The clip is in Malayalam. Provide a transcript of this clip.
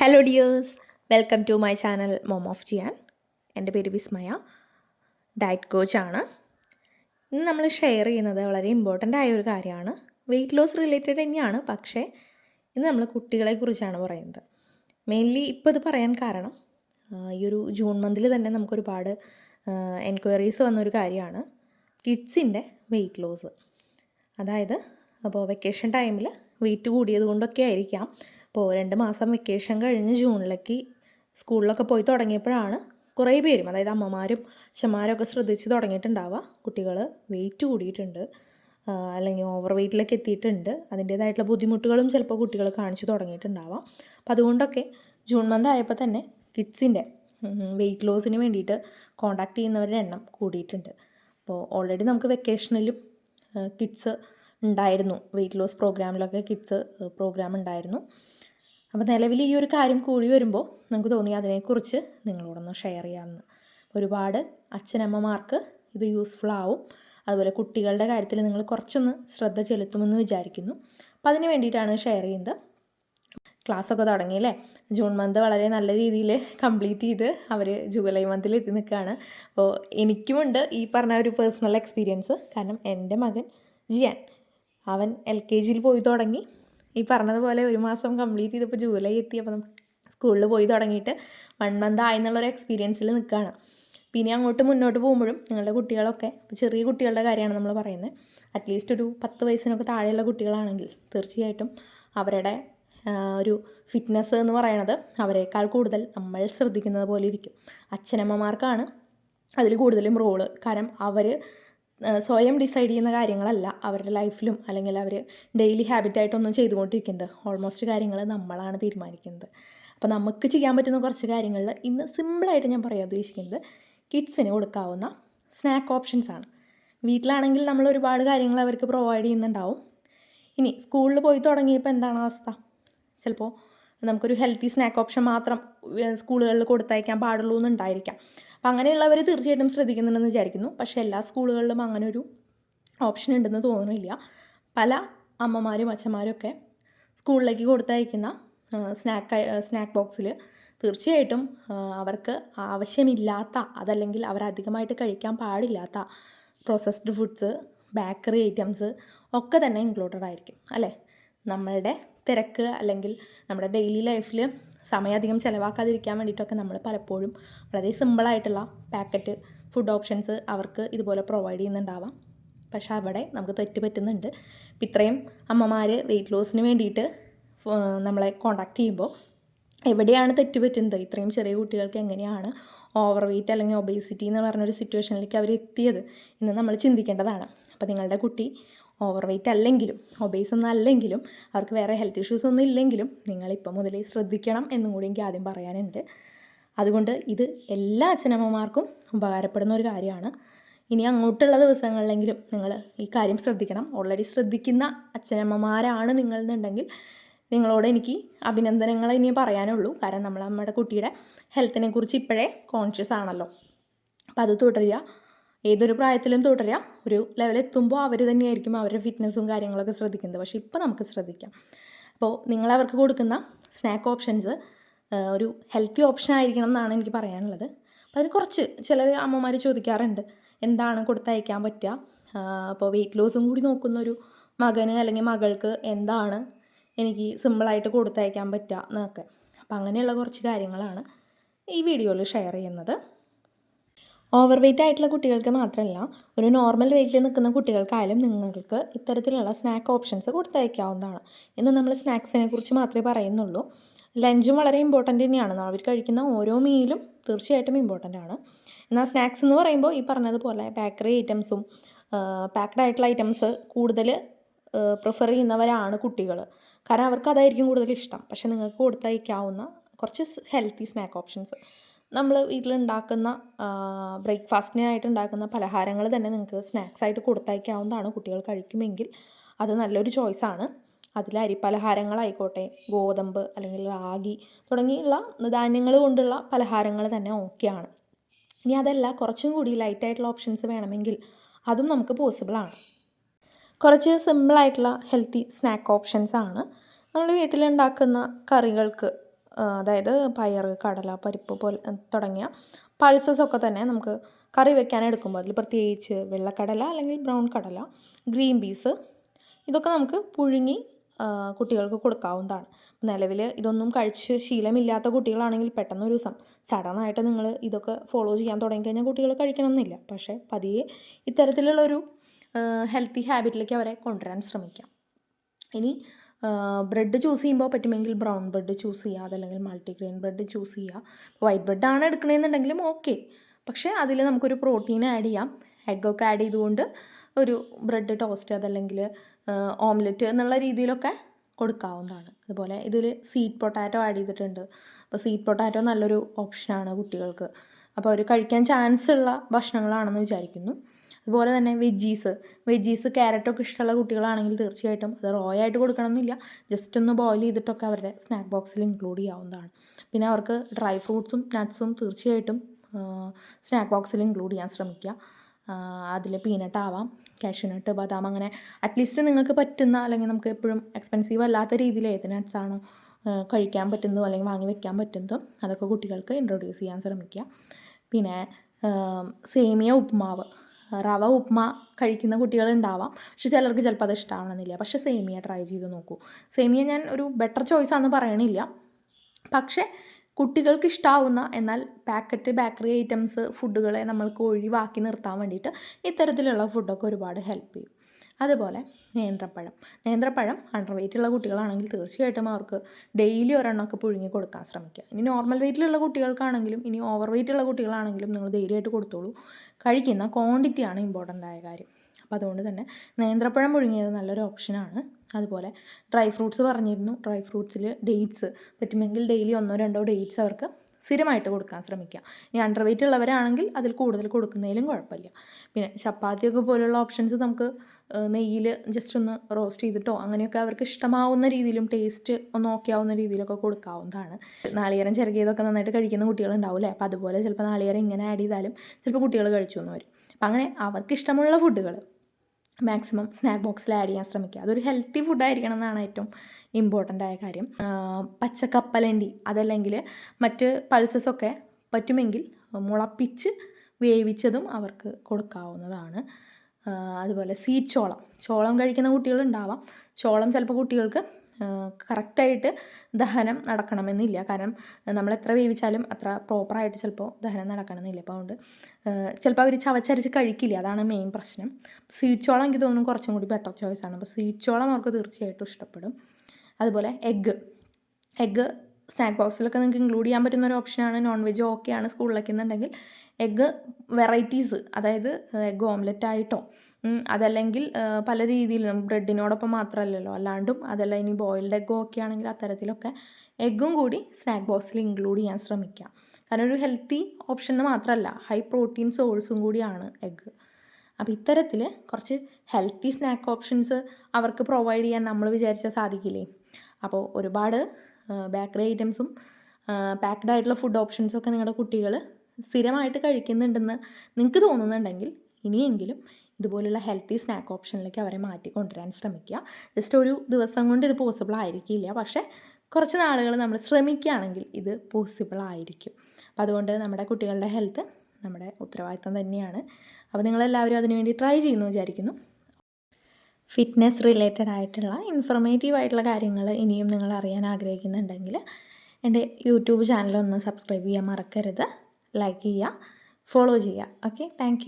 Hello dears welcome to my channel mom of Jiyan എന്റെ പേര് വിസ്മയ. ഡയറ്റ് കോച്ചാണ് ഇന്ന് നമ്മൾ ഷെയർ ചെയ്യുന്നത് വളരെ ഇമ്പോർട്ടന്റ് ആയ ഒരു കാര്യമാണ്. വെയിറ്റ് ലോസ് റിലേറ്റഡ് തന്നെയാണ്. പക്ഷേ ഇന്ന് നമ്മൾ കുട്ടികളെക്കുറിച്ചാണ് പറയുന്നത്. മെയിൻലി ഇപ്പോൾ ഇത് പറയാൻ കാരണം ഈ ഒരു ജൂൺ മന്തിൽ തന്നെ നമുക്കൊരുപാട് എൻക്വയറീസ് വന്നൊരു കാര്യമാണ്. കിഡ്സിന്റെ വെയിറ്റ് ലോസ് അതായത് അപ്പോൾ വെക്കേഷൻ ടൈമിൽ വെയിറ്റ് കൂടിയത് കൊണ്ടൊക്കെ ആയിരിക്കാം. ഇപ്പോൾ രണ്ട് മാസം വെക്കേഷൻ കഴിഞ്ഞ് ജൂണിലേക്ക് സ്കൂളിലൊക്കെ പോയി തുടങ്ങിയപ്പോഴാണ് കുറേ പേരും അതായത് അമ്മമാരും അച്ഛന്മാരും ഒക്കെ ശ്രദ്ധിച്ച് തുടങ്ങിയിട്ടുണ്ടാവുക. കുട്ടികൾ വെയിറ്റ് കൂടിയിട്ടുണ്ട്. അല്ലെങ്കിൽ ഓവർ വെയിറ്റിലേക്ക് എത്തിയിട്ടുണ്ട്. അതിന്റേതായിട്ടുള്ള ബുദ്ധിമുട്ടുകളും ചിലപ്പോൾ കുട്ടികൾ കാണിച്ചു തുടങ്ങിയിട്ടുണ്ടാവാം. അപ്പം അതുകൊണ്ടൊക്കെ ജൂൺ മന്ത് ആയപ്പോൾ തന്നെ കിഡ്സിന്റെ വെയിറ്റ് ലോസിന് വേണ്ടിയിട്ട് കോണ്ടാക്ട് ചെയ്യുന്നവരുടെ എണ്ണം കൂടിയിട്ടുണ്ട്. അപ്പോൾ ഓൾറെഡി നമുക്ക് വെക്കേഷനിലും കിഡ്സ് ഉണ്ടായിരുന്നു. വെയിറ്റ് ലോസ് പ്രോഗ്രാമിലൊക്കെ കിഡ്സ് പ്രോഗ്രാം ഉണ്ടായിരുന്നു. അപ്പോൾ നിലവിൽ ഈ ഒരു കാര്യം കൂടി വരുമ്പോൾ നമുക്ക് തോന്നി അതിനെക്കുറിച്ച് നിങ്ങളോടൊന്ന് ഷെയർ ചെയ്യാമെന്ന്. ഒരുപാട് അച്ഛനമ്മമാർക്ക് ഇത് യൂസ്ഫുൾ ആവും. അതുപോലെ കുട്ടികളുടെ കാര്യത്തിൽ നിങ്ങൾ കുറച്ചൊന്ന് ശ്രദ്ധ ചെലുത്തുമെന്ന് വിചാരിക്കുന്നു. അപ്പോൾ അതിന് വേണ്ടിയിട്ടാണ് ഷെയർ ചെയ്യുന്നത്. ക്ലാസ്സൊക്കെ തുടങ്ങിയില്ലേ ജൂൺ മന്ത് വളരെ നല്ല രീതിയിൽ കംപ്ലീറ്റ് ചെയ്ത് അവർ ജൂലൈ മന്തിൽ എത്തി നിൽക്കുകയാണ് അപ്പോൾ എനിക്കുമുണ്ട് ഈ പറഞ്ഞ ഒരു പേഴ്സണൽ എക്സ്പീരിയൻസ് കാരണം എന്റെ മകൻ ജിയാൻ. അവൻ എൽ കെ ജിയിൽ പോയി തുടങ്ങി. ഈ പറഞ്ഞതുപോലെ ഒരു മാസം കംപ്ലീറ്റ് ചെയ്തപ്പോൾ ജൂലൈ എത്തി അപ്പോൾ സ്കൂളിൽ പോയി തുടങ്ങിയിട്ട് വൺ മന്ത് ആയി എന്നുള്ളൊരു എക്സ്പീരിയൻസിൽ നിൽക്കുകയാണ് പിന്നെ അങ്ങോട്ട് മുന്നോട്ട് പോകുമ്പോഴും നിങ്ങളുടെ കുട്ടികളൊക്കെ ചെറിയ കുട്ടികളുടെ കാര്യമാണ് നമ്മൾ പറയുന്നത് അറ്റ്ലീസ്റ്റ് ഒരു പത്ത് വയസ്സിനൊക്കെ താഴെയുള്ള കുട്ടികളാണെങ്കിൽ തീർച്ചയായിട്ടും അവരുടെ ഒരു ഫിറ്റ്നസ് എന്ന് പറയണത് അവരെക്കാൾ കൂടുതൽ നമ്മൾ ശ്രദ്ധിക്കുന്നത് പോലെ ഇരിക്കും. അച്ഛനമ്മമാർക്കാണ് അതിൽ കൂടുതലും റോൾ കാരണം അവർ സ്വയം ഡിസൈഡ് ചെയ്യുന്ന കാര്യങ്ങളല്ല അവരുടെ ലൈഫിലും അല്ലെങ്കിൽ അവർ ഡെയിലി ഹാബിറ്റായിട്ടൊന്നും ചെയ്തുകൊണ്ടിരിക്കുന്നത്. ഓൾമോസ്റ്റ് കാര്യങ്ങൾ നമ്മളാണ് തീരുമാനിക്കുന്നത്. അപ്പോൾ നമുക്ക് ചെയ്യാൻ പറ്റുന്ന കുറച്ച് കാര്യങ്ങളിൽ ഇന്ന് സിമ്പിളായിട്ട് ഞാൻ പറയാൻ ഉദ്ദേശിക്കുന്നത് കിഡ്സിന് കൊടുക്കാവുന്ന സ്നാക്ക് ഓപ്ഷൻസ് ആണ്. വീട്ടിലാണെങ്കിൽ നമ്മൾ ഒരുപാട് കാര്യങ്ങൾ അവർക്ക് പ്രൊവൈഡ് ചെയ്യുന്നുണ്ടാവും. ഇനി സ്കൂളിൽ പോയി തുടങ്ങിയപ്പോൾ എന്താണ് അവസ്ഥ? ചിലപ്പോൾ നമുക്കൊരു ഹെൽത്തി സ്നാക്ക് ഓപ്ഷൻ മാത്രം സ്കൂളുകളിൽ കൊടുത്തയക്കാൻ പാടുള്ളൂ എന്നുണ്ടായിരിക്കാം. അപ്പം അങ്ങനെയുള്ളവർ തീർച്ചയായിട്ടും ശ്രദ്ധിക്കുന്നുണ്ടെന്ന് വിചാരിക്കുന്നു. പക്ഷേ എല്ലാ സ്കൂളുകളിലും അങ്ങനെ ഒരു ഓപ്ഷൻ ഉണ്ടെന്ന് തോന്നുന്നില്ല. പല അമ്മമാരും അച്ഛന്മാരും ഒക്കെ സ്കൂളിലേക്ക് കൊടുത്തയക്കുന്ന സ്നാക്ക് സ്നാക്ക് ബോക്സിൽ തീർച്ചയായിട്ടും അവർക്ക് ആവശ്യമില്ലാത്ത അതല്ലെങ്കിൽ അവർ അധികമായിട്ട് കഴിക്കാൻ പാടില്ലാത്ത പ്രോസസ്ഡ് ഫുഡ്സ് ബേക്കറി ഐറ്റംസ് ഒക്കെ തന്നെ ഇൻക്ലൂഡഡ് ആയിരിക്കും. അല്ലേ? നമ്മളുടെ തിരക്ക് അല്ലെങ്കിൽ നമ്മുടെ ഡെയിലി ലൈഫിൽ സമയം അധികം ചിലവാക്കാതിരിക്കാൻ വേണ്ടിയിട്ടൊക്കെ നമ്മൾ പലപ്പോഴും വളരെ സിമ്പിളായിട്ടുള്ള പാക്കറ്റ് ഫുഡ് ഓപ്ഷൻസ് അവർക്ക് ഇതുപോലെ പ്രൊവൈഡ് ചെയ്യുന്നുണ്ടാവാം. പക്ഷെ അവിടെ നമുക്ക് തെറ്റ് പറ്റുന്നുണ്ട്. ഇത്രയും അമ്മമാർ വെയിറ്റ് ലോസിന് വേണ്ടിയിട്ട് നമ്മളെ കോണ്ടാക്ട് ചെയ്യുമ്പോൾ എവിടെയാണ് തെറ്റ് പറ്റുന്നത്? ഇത്രയും ചെറിയ കുട്ടികൾക്ക് എങ്ങനെയാണ് ഓവർ വെയിറ്റ് അല്ലെങ്കിൽ ഒബേസിറ്റി എന്ന് പറഞ്ഞൊരു സിറ്റുവേഷനിലേക്ക് അവർ എത്തിയത് എന്ന് നമ്മൾ ചിന്തിക്കേണ്ടതാണ്. അപ്പോൾ നിങ്ങളുടെ കുട്ടി ഓവർ വെയ്റ്റ് അല്ലെങ്കിലും ഒബേസ് ഒന്നും അല്ലെങ്കിലും അവർക്ക് വേറെ ഹെൽത്ത് ഇഷ്യൂസ് ഒന്നും ഇല്ലെങ്കിലും നിങ്ങൾ ഇപ്പം മുതലേ ശ്രദ്ധിക്കണം എന്നും കൂടി എനിക്ക് ആദ്യം പറയാനുണ്ട്. അതുകൊണ്ട് ഇത് എല്ലാ അച്ഛനമ്മമാർക്കും ഉപകാരപ്പെടുന്ന ഒരു കാര്യമാണ്. ഇനി അങ്ങോട്ടുള്ള ദിവസങ്ങളിലെങ്കിലും നിങ്ങൾ ഈ കാര്യം ശ്രദ്ധിക്കണം. ഓൾറെഡി ശ്രദ്ധിക്കുന്ന അച്ഛനമ്മമാരാണ് നിങ്ങൾ എന്നുണ്ടെങ്കിൽ നിങ്ങളോട് എനിക്ക് അഭിനന്ദനങ്ങൾ ഇനി പറയാനുള്ളൂ. കാരണം നമ്മൾ നമ്മുടെ കുട്ടിയുടെ ഹെൽത്തിനെ കുറിച്ച് ഇപ്പോഴേ കോൺഷ്യസ് ആണല്ലോ. അപ്പോൾ അത് തുടരുക. ഏതൊരു പ്രായത്തിലും തുടരാം ഒരു ലെവലെത്തുമ്പോൾ അവർ തന്നെയായിരിക്കും അവരുടെ ഫിറ്റ്നസ്സും കാര്യങ്ങളൊക്കെ ശ്രദ്ധിക്കുന്നത്. പക്ഷേ ഇപ്പോൾ നമുക്ക് ശ്രദ്ധിക്കാം. അപ്പോൾ നിങ്ങൾ അവർക്ക് കൊടുക്കുന്ന സ്നാക്ക് ഓപ്ഷൻസ് ഒരു ഹെൽത്തി ഓപ്ഷൻ ആയിരിക്കണം എന്നാണ് എനിക്ക് പറയാനുള്ളത്. അപ്പോൾ അതിന് കുറച്ച് ചിലർ അമ്മമാർ ചോദിക്കാറുണ്ട്. എന്താണ് കൊടുത്തയക്കാൻ പറ്റുക? അപ്പോൾ വെയിറ്റ് ലോസും കൂടി നോക്കുന്ന ഒരു മകന് അല്ലെങ്കിൽ മകൾക്ക് എന്താണ് എനിക്ക് സിമ്പിളായിട്ട് കൊടുത്തയക്കാൻ പറ്റുക എന്നൊക്കെ. അപ്പോൾ അങ്ങനെയുള്ള കുറച്ച് കാര്യങ്ങളാണ് ഈ വീഡിയോയിൽ ഷെയർ ചെയ്യുന്നത്. ഓവർ വെയിറ്റ് ആയിട്ടുള്ള കുട്ടികൾക്ക് മാത്രമല്ല ഒരു നോർമൽ വെയിറ്റിൽ നിൽക്കുന്ന കുട്ടികൾക്കായാലും നിങ്ങൾക്ക് ഇത്തരത്തിലുള്ള സ്നാക്ക് ഓപ്ഷൻസ് കൊടുത്തയക്കാവുന്നതാണ്. ഇന്ന് നമ്മൾ സ്നാക്സിനെ കുറിച്ച് മാത്രമേ പറയുന്നുള്ളൂ. ലഞ്ചും വളരെ ഇമ്പോർട്ടന്റ് തന്നെയാണ്. അവർ കഴിക്കുന്ന ഓരോ മീലും തീർച്ചയായിട്ടും ഇമ്പോർട്ടന്റ് ആണ്. എന്നാൽ സ്നാക്സ് എന്ന് പറയുമ്പോൾ ഈ പറഞ്ഞതുപോലെ ബേക്കറി ഐറ്റംസും പാക്ക്ഡ് ആയിട്ടുള്ള ഐറ്റംസ് കൂടുതൽ പ്രിഫർ ചെയ്യുന്നവരാണ് കുട്ടികൾ കാരണം അവർക്ക് അതായിരിക്കും കൂടുതൽ ഇഷ്ടം. പക്ഷേ നിങ്ങൾക്ക് കൊടുത്തയക്കാവുന്ന കുറച്ച് ഹെൽത്തി സ്നാക്ക് ഓപ്ഷൻസ് നമ്മൾ വീട്ടിലുണ്ടാക്കുന്ന ബ്രേക്ക്ഫാസ്റ്റിനായിട്ട് ഉണ്ടാക്കുന്ന പലഹാരങ്ങൾ തന്നെ നിങ്ങൾക്ക് സ്നാക്സ് ആയിട്ട് കൊടുത്തയക്കാവുന്നതാണ് കുട്ടികൾ കഴിക്കുമെങ്കിൽ. അത് നല്ലൊരു ചോയ്സാണ്. അതിൽ അരിപ്പലഹാരങ്ങളായിക്കോട്ടെ ഗോതമ്പ് അല്ലെങ്കിൽ റാഗി തുടങ്ങിയുള്ള ധാന്യങ്ങൾ കൊണ്ടുള്ള പലഹാരങ്ങൾ തന്നെ ഓക്കെയാണ്. ഇനി അതല്ല കുറച്ചും കൂടി ലൈറ്റായിട്ടുള്ള ഓപ്ഷൻസ് വേണമെങ്കിൽ അതും നമുക്ക് പോസിബിളാണ്. കുറച്ച് സിമ്പിളായിട്ടുള്ള ഹെൽത്തി സ്നാക്ക് ഓപ്ഷൻസ് ആണ് നമ്മൾ വീട്ടിലുണ്ടാക്കുന്ന കറികൾക്ക് അതായത് പയർ കടല പരിപ്പ് പോലെ തുടങ്ങിയ പൾസസ് ഒക്കെ തന്നെ നമുക്ക് കറി വെക്കാൻ എടുക്കുമ്പോൾ അതിൽ പ്രത്യേകിച്ച് വെള്ളക്കടല അല്ലെങ്കിൽ ബ്രൗൺ കടല ഗ്രീൻ പീസ് ഇതൊക്കെ നമുക്ക് പുഴുങ്ങി കുട്ടികൾക്ക് കൊടുക്കാവുന്നതാണ്. നിലവിൽ ഇതൊന്നും കഴിച്ച് ശീലമില്ലാത്ത കുട്ടികളാണെങ്കിൽ പെട്ടെന്ന് ഒരു ദിവസം സഡനായിട്ട് നിങ്ങൾ ഇതൊക്കെ ഫോളോ ചെയ്യാൻ തുടങ്ങിക്കഴിഞ്ഞാൽ കുട്ടികൾ കഴിക്കണമെന്നില്ല. പക്ഷേ പതിയെ ഇത്തരത്തിലുള്ളൊരു ഹെൽത്തി ഹാബിറ്റിലേക്ക് അവരെ കൊണ്ടുവരാൻ ശ്രമിക്കാം. ഇനി ബ്രെഡ് ചൂസ് ചെയ്യുമ്പോൾ പറ്റുമെങ്കിൽ ബ്രൗൺ ബ്രെഡ് ചൂസ് ചെയ്യുക അതല്ലെങ്കിൽ മൾട്ടിഗ്രെയിൻ ബ്രെഡ് ചൂസ് ചെയ്യുക വൈറ്റ് ബ്രെഡാണ് എടുക്കണമെന്നുണ്ടെങ്കിലും ഓക്കെ. പക്ഷേ അതിൽ നമുക്കൊരു പ്രോട്ടീൻ ആഡ് ചെയ്യാം. എഗ്ഗൊക്കെ ആഡ് ചെയ്തുകൊണ്ട് ഒരു ബ്രെഡ് ടോസ്റ്റ് അതല്ലെങ്കിൽ ഓംലെറ്റ് എന്നുള്ള രീതിയിലൊക്കെ കൊടുക്കാവുന്നതാണ്. അതുപോലെ ഇതിൽ സീറ്റ് പൊട്ടാറ്റോ ആഡ് ചെയ്തിട്ടുണ്ട്. അപ്പോൾ സീറ്റ് പൊട്ടാറ്റോ നല്ലൊരു ഓപ്ഷനാണ് കുട്ടികൾക്ക്. അപ്പോൾ അവർ കഴിക്കാൻ ചാൻസ് ഉള്ള ഭക്ഷണങ്ങളാണെന്ന് വിചാരിക്കുന്നു. അതുപോലെ തന്നെ വെജീസ് വെജീസ് ക്യാരറ്റൊക്കെ ഇഷ്ടമുള്ള കുട്ടികളാണെങ്കിൽ തീർച്ചയായിട്ടും അത് റോ ആയിട്ട് കൊടുക്കണമെന്നില്ല. ജസ്റ്റ് ഒന്ന് ബോയിൽ ചെയ്തിട്ടൊക്കെ അവരുടെ സ്നാക്ക് ബോക്സിൽ ഇൻക്ലൂഡ് ചെയ്യാവുന്നതാണ്. പിന്നെ അവർക്ക് ഡ്രൈ ഫ്രൂട്ട്സും നട്ട്സും തീർച്ചയായിട്ടും സ്നാക്ക് ബോക്സിൽ ഇൻക്ലൂഡ് ചെയ്യാൻ ശ്രമിക്കുക. അതിൽ പീനട്ട് ആവാം കാഷ്യൂനട്ട് ബദാം അങ്ങനെ അറ്റ്ലീസ്റ്റ് നിങ്ങൾക്ക് പറ്റുന്ന അല്ലെങ്കിൽ നമുക്ക് എപ്പോഴും എക്സ്പെൻസീവ് അല്ലാത്ത രീതിയിൽ ഏത് നട്ട്സ് ആണോ കഴിക്കാൻ പറ്റുന്നതും അല്ലെങ്കിൽ വാങ്ങി വെക്കാൻ പറ്റുന്നതും അതൊക്കെ കുട്ടികൾക്ക് ഇൻട്രൊഡ്യൂസ് ചെയ്യാൻ ശ്രമിക്കുക. പിന്നെ സേമിയ ഉപ്പുമാവ് റവ ഉപ്മ കഴിക്കുന്ന കുട്ടികളുണ്ടാവാം. പക്ഷെ ചിലർക്ക് ചിലപ്പോൾ അത് ഇഷ്ടമാവണമെന്നില്ല പക്ഷേ സേമിയ ട്രൈ ചെയ്ത് നോക്കൂ. സേമിയ ഞാൻ ഒരു ബെറ്റർ ചോയ്സ് ആണെന്ന് പറയണില്ല. പക്ഷേ കുട്ടികൾക്ക് ഇഷ്ടാവുന്ന എന്നാൽ പാക്കറ്റ് ബേക്കറി ഐറ്റംസ് ഫുഡുകളെ നമ്മൾക്ക് ഒഴിവാക്കി നിർത്താൻ വേണ്ടിയിട്ട് ഇത്തരത്തിലുള്ള ഫുഡൊക്കെ ഒരുപാട് ഹെൽപ്പ് ചെയ്യും. അതുപോലെ നേന്ത്രപ്പഴം. നേന്ത്രപ്പഴം അണ്ടർ വെയ്റ്റുള്ള കുട്ടികളാണെങ്കിൽ തീർച്ചയായിട്ടും അവർക്ക് ഡെയിലി ഒരെണ്ണമൊക്കെ പുഴുങ്ങി കൊടുക്കാൻ ശ്രമിക്കുക. ഇനി നോർമൽ വെയിറ്റിലുള്ള കുട്ടികൾക്കാണെങ്കിലും ഇനി ഓവർ വെയിറ്റുള്ള കുട്ടികളാണെങ്കിലും നിങ്ങൾ ധൈര്യമായിട്ട് കൊടുത്തോളൂ. കഴിക്കുന്ന ക്വാണ്ടിറ്റിയാണ് ഇമ്പോർട്ടന്റ് ആയ കാര്യം. അപ്പോൾ അതുകൊണ്ട് തന്നെ നേന്ത്രപ്പഴം പുഴുങ്ങിയത് നല്ലൊരു ഓപ്ഷനാണ് അതുപോലെ ഡ്രൈ ഫ്രൂട്ട്സ് പറഞ്ഞിരുന്നു. ഡ്രൈ ഫ്രൂട്ട്സിൽ ഡേറ്റ്സ് പറ്റുമെങ്കിൽ ഡെയിലി ഒന്നോ രണ്ടോ ഡേറ്റ്സ് അവർക്ക് സ്ഥിരമായിട്ട് കൊടുക്കാൻ ശ്രമിക്കുക. ഇനി അണ്ടർ വെയിറ്റ് ഉള്ളവരാണെങ്കിൽ അതിൽ കൂടുതൽ കൊടുക്കുന്നതിലും കുഴപ്പമില്ല. പിന്നെ ചപ്പാത്തിയൊക്കെ പോലുള്ള ഓപ്ഷൻസ് നമുക്ക് നെയ്യിൽ ജസ്റ്റ് ഒന്ന് റോസ്റ്റ് ചെയ്തിട്ടോ അങ്ങനെയൊക്കെ അവർക്ക് ഇഷ്ടമാവുന്ന രീതിയിലും ടേസ്റ്റ് ഒന്ന് ഓക്കെ ആവുന്ന രീതിയിലൊക്കെ കൊടുക്കാവുന്നതാണ്. നാളികേരം ചിരകിയതൊക്കെ നന്നായിട്ട് കഴിക്കുന്ന കുട്ടികളുണ്ടാവില്ലേ അപ്പോൾ അതുപോലെ ചിലപ്പോൾ നാളികേരം ഇങ്ങനെ ആഡ് ചെയ്താലും ചിലപ്പോൾ കുട്ടികൾ കഴിച്ചു വരും. അപ്പം അങ്ങനെ അവർക്ക് ഇഷ്ടമുള്ള ഫുഡുകൾ മാക്സിമം സ്നാക്ക് ബോക്സിൽ ആഡ് ചെയ്യാൻ ശ്രമിക്കുക. അതൊരു ഹെൽത്തി ഫുഡായിരിക്കണം എന്നാണ് ഏറ്റവും ഇമ്പോർട്ടന്റ് ആയ കാര്യം. പച്ചക്കപ്പലണ്ടി അതല്ലെങ്കിൽ മറ്റ് പൾസസൊക്കെ പറ്റുമെങ്കിൽ മുളപ്പിച്ച് വേവിച്ചതും അവർക്ക് കൊടുക്കാവുന്നതാണ്. അതുപോലെ സീറ്റ് ചോളം. ചോളം കഴിക്കുന്ന കുട്ടികളുണ്ടാവാം. ചോളം ചിലപ്പോൾ കുട്ടികൾക്ക് കറക്റ്റായിട്ട് ദഹനം നടക്കണമെന്നില്ല. കാരണം നമ്മൾ എത്ര വേവിച്ചാലും അത്ര പ്രോപ്പറായിട്ട് ചിലപ്പോൾ ദഹനം നടക്കണമെന്നില്ല. അപ്പോൾ അതുകൊണ്ട് ചിലപ്പോൾ അവർ ചവച്ചരച്ച് കഴിക്കില്ല. അതാണ് മെയിൻ പ്രശ്നം. സ്വീറ്റ് ചോളം എനിക്ക് തോന്നുന്നു കുറച്ചും കൂടി ബെറ്റർ ചോയ്സാണ് അപ്പോൾ സ്വീറ്റ് ചോളം അവർക്ക് തീർച്ചയായിട്ടും ഇഷ്ടപ്പെടും. അതുപോലെ എഗ്ഗ് എഗ്ഗ് സ്നാക്ക് ബോക്സിലൊക്കെ നിങ്ങൾക്ക് ഇൻക്ലൂഡ് ചെയ്യാൻ പറ്റുന്ന ഒരു ഓപ്ഷനാണ് നോൺ വെജ് ഓക്കെയാണ് സ്കൂളിലൊക്കെ എന്നുണ്ടെങ്കിൽ എഗ്ഗ് വെറൈറ്റീസ് അതായത് എഗ്ഗ് ഓംലെറ്റ് ആയിട്ടോ അതല്ലെങ്കിൽ പല രീതിയിലും ബ്രെഡിനോടൊപ്പം മാത്രമല്ലല്ലോ അല്ലാണ്ടും അതല്ല ഇനി ബോയിൽഡ് എഗ്ഗ് ഒക്കെ ആണെങ്കിൽ അത്തരത്തിലൊക്കെ എഗ്ഗും കൂടി സ്നാക്ക് ബോക്സിൽ ഇൻക്ലൂഡ് ചെയ്യാൻ ശ്രമിക്കുക. കാരണം ഒരു ഹെൽത്തി ഓപ്ഷൻ എന്ന് മാത്രമല്ല ഹൈ പ്രോട്ടീൻ സോഴ്സും കൂടിയാണ് എഗ്ഗ് അപ്പോൾ ഇത്തരത്തിൽ കുറച്ച് ഹെൽത്തി സ്നാക്ക് ഓപ്ഷൻസ് അവർക്ക് പ്രൊവൈഡ് ചെയ്യാൻ നമ്മൾ വിചാരിച്ചാൽ സാധിക്കില്ലേ? അപ്പോൾ ഒരുപാട് ബേക്കറി ഐറ്റംസും പാക്ക്ഡ് ആയിട്ടുള്ള ഫുഡ് ഓപ്ഷൻസും ഒക്കെ നിങ്ങളുടെ കുട്ടികൾ സ്ഥിരമായിട്ട് കഴിക്കുന്നുണ്ടെന്ന് നിങ്ങൾക്ക് തോന്നുന്നുണ്ടെങ്കിൽ ഇനിയെങ്കിലും ഇതുപോലുള്ള ഹെൽത്തി സ്നാക്ക് ഓപ്ഷനിലേക്ക് അവരെ മാറ്റി കൊണ്ടുവരാൻ ശ്രമിക്കുക. ജസ്റ്റ് ഒരു ദിവസം കൊണ്ട് ഇത് പോസിബിൾ ആയിരിക്കില്ല. പക്ഷേ കുറച്ച് നാളുകൾ നമ്മൾ ശ്രമിക്കുകയാണെങ്കിൽ ഇത് പോസിബിൾ ആയിരിക്കും. അപ്പോൾ അതുകൊണ്ട് നമ്മുടെ കുട്ടികളുടെ ഹെൽത്ത് നമ്മുടെ ഉത്തരവാദിത്തം തന്നെയാണ്. അപ്പോൾ നിങ്ങളെല്ലാവരും അതിനുവേണ്ടി ട്രൈ ചെയ്യുന്നു വിചാരിക്കുന്നു. ഫിറ്റ്നസ് റിലേറ്റഡ് ആയിട്ടുള്ള ഇൻഫർമേറ്റീവ് ആയിട്ടുള്ള കാര്യങ്ങൾ ഇനിയും നിങ്ങൾ അറിയാൻ ആഗ്രഹിക്കുന്നുണ്ടെങ്കിൽ എന്റെ യൂട്യൂബ് ചാനൽ ഒന്ന് സബ്സ്ക്രൈബ് ചെയ്യാൻ മറക്കരുത്. ലൈക്ക് ചെയ്യുക ഫോളോ ചെയ്യുക. Okay thank